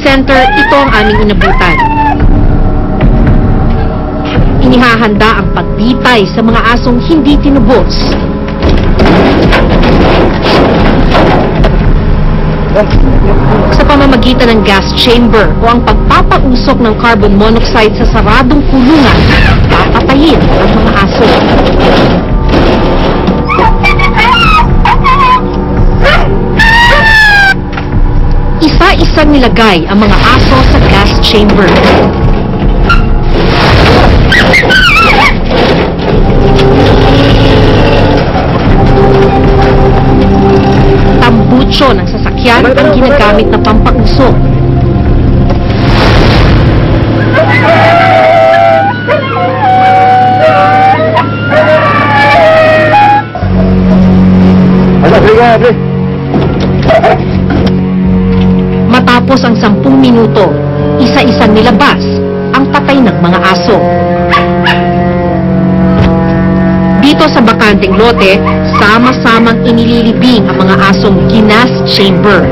Center, ito ang aming inabutan. Inihahanda ang pagbitay sa mga asong hindi tinubos. Sa pamamagitan ng gas chamber o ang pagpapausok ng carbon monoxide sa saradong kulungan, Isa-isang nilagay ang mga aso sa gas chamber. Tambucho ng sasakyan ang ginagamit na pampausok. Matapos ang sampung minuto, isa-isang nilabas ang patay ng mga aso. Dito sa bakanting lote, sama-samang inililibing ang mga asong ginas chamber.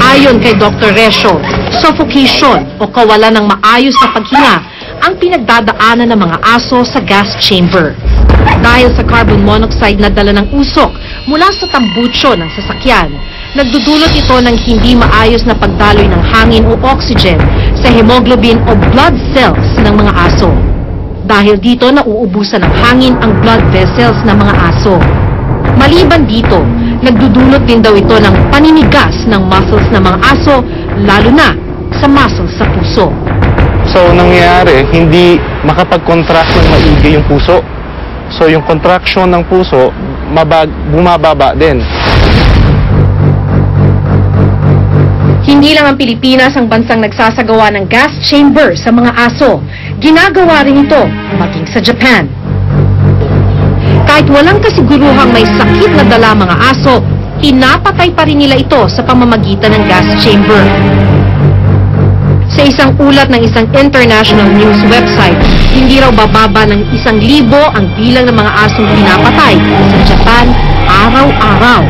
Ayon kay Dr. Resho, suffocation o kawalan ng maayos na paghinga ang pinagdadaanan ng mga aso sa gas chamber. Dahil sa carbon monoxide na dala ng usok mula sa tambucho ng sasakyan, nagdudulot ito ng hindi maayos na pagdaloy ng hangin o oxygen sa hemoglobin o blood cells ng mga aso. Dahil dito nauubusan ng hangin ang blood vessels ng mga aso. Maliban dito, nagdudulot din daw ito ng paninigas ng muscles ng mga aso, lalo na sa muscles sa puso. So, nangyayari, hindi makapag-contract ng maigi yung puso. So, yung contraction ng puso, mabag, bumababa din. Hindi lang ang Pilipinas ang bansang nagsasagawa ng gas chamber sa mga aso. Ginagawa rin ito maging sa Japan. Kahit walang kasiguruhang may sakit na dala mga aso, pinapatay pa rin nila ito sa pamamagitan ng gas chamber. Sa isang ulat ng isang international news website, hindi raw bababa ng isang libo ang bilang ng mga asong pinapatay sa Japan araw-araw.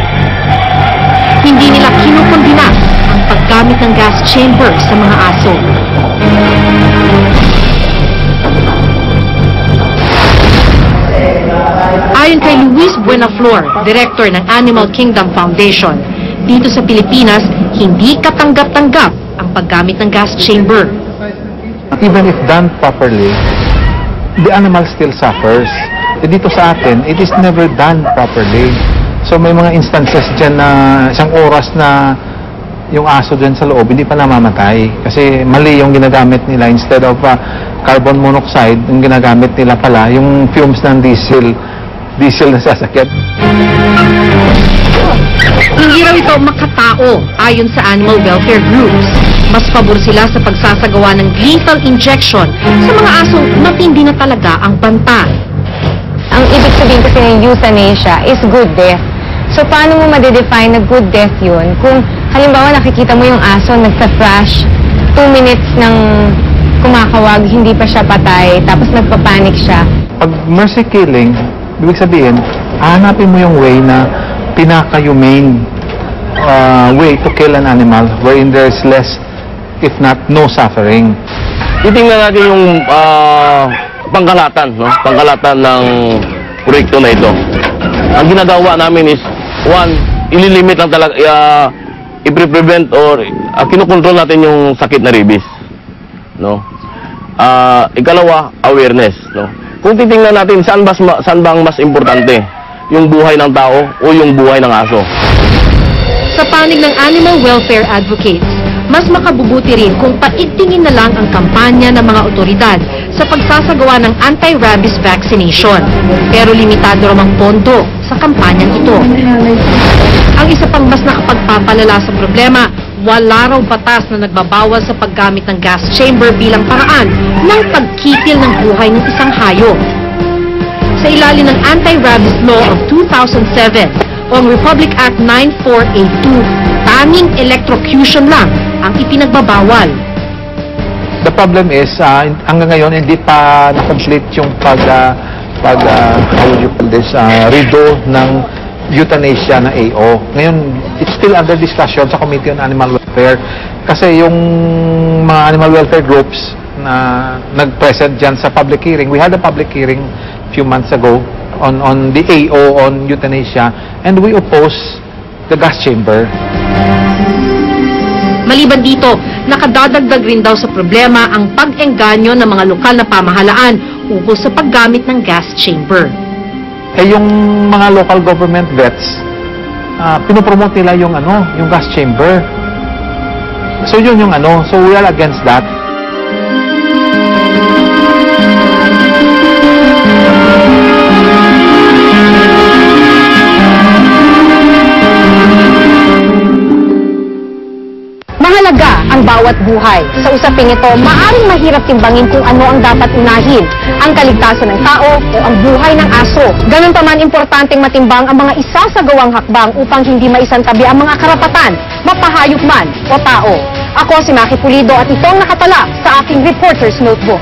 Gas chamber sa mga aso. Ayon kay Luis Buenaflor, director ng Animal Kingdom Foundation, dito sa Pilipinas, hindi katanggap-tanggap ang paggamit ng gas chamber. even if done properly, the animal still suffers. Eh, dito sa atin, it is never done properly. So may mga instances dyan na isang oras na yung aso dyan sa loob, hindi pa namamatay. Kasi mali yung ginagamit nila. Instead of uh, carbon monoxide, yung ginagamit nila pala, yung fumes ng diesel, diesel na sasakyan. Hindi raw ito makatao ayon sa animal welfare groups. Mas pabor sila sa pagsasagawa ng lethal injection sa mga asong matindi na talaga ang banta. Ang ibig sabihin kasi ng euthanasia is good death. So, paano mo madedefine na good death yun? Kung halimbawa nakikita mo yung aso nagsa-flash, two minutes ng kumakawag, hindi pa siya patay, tapos nagpapanik siya. Pag mercy killing, ibig sabihin, hahanapin mo yung way na pinaka-humane uh, way to kill an animal wherein there's less, if not no suffering. titingnan natin yung ah, pangkalatan, no? Pangkalatan ng proyekto na ito. Ang ginagawa namin is, one, ililimit lang talaga, uh, i-prevent or uh, kinukontrol natin yung sakit na rabies. No? Ah, ikalawa, awareness. No? Kung titingnan natin, saan, bas, saan bang mas importante? Yung buhay ng tao o yung buhay ng aso? Sa panig ng animal welfare advocates, mas makabubuti rin kung paitingin na lang ang kampanya ng mga otoridad sa pagsasagawa ng anti-rabies vaccination. Pero limitado raw ang pondo sa kampanyang ito. Ang isa pang mas nakapagpapalala sa problema, wala raw batas na nagbabawal sa paggamit ng gas chamber bilang paraan ng pagkikil ng buhay ng isang hayop. Sa ilalim ng Anti-Rabies Law of 2007 o ang Republic Act 9482, tanging electrocution lang ang ipinagbabawal. The problem is, uh, hanggang ngayon, hindi pa na-complete yung pag, uh, pag uh, how would you call this, uh, redo ng euthanasia na AO. Ngayon, it's still under discussion sa Committee on Animal Welfare kasi yung mga animal welfare groups na nag-present dyan sa public hearing, we had a public hearing few months ago on on the AO on euthanasia and we oppose the gas chamber. Maliban dito, nakadadagdag rin daw sa problema ang pag-engganyo ng mga lokal na pamahalaan ukol sa paggamit ng gas chamber. Eh yung mga local government vets, ah, pinopromote nila yung ano, yung gas chamber. So yun yung ano, so we are against that. Ang bawat buhay. Sa usaping ito, maaring mahirap timbangin kung ano ang dapat unahin, ang kaligtasan ng tao o ang buhay ng aso. Ganun pa man importanteng matimbang ang mga isasagawang hakbang upang hindi maisantabi ang mga karapatan, mapahayop man o tao. Ako si Maki Pulido at ito ang nakatala sa aking Reporter's Notebook.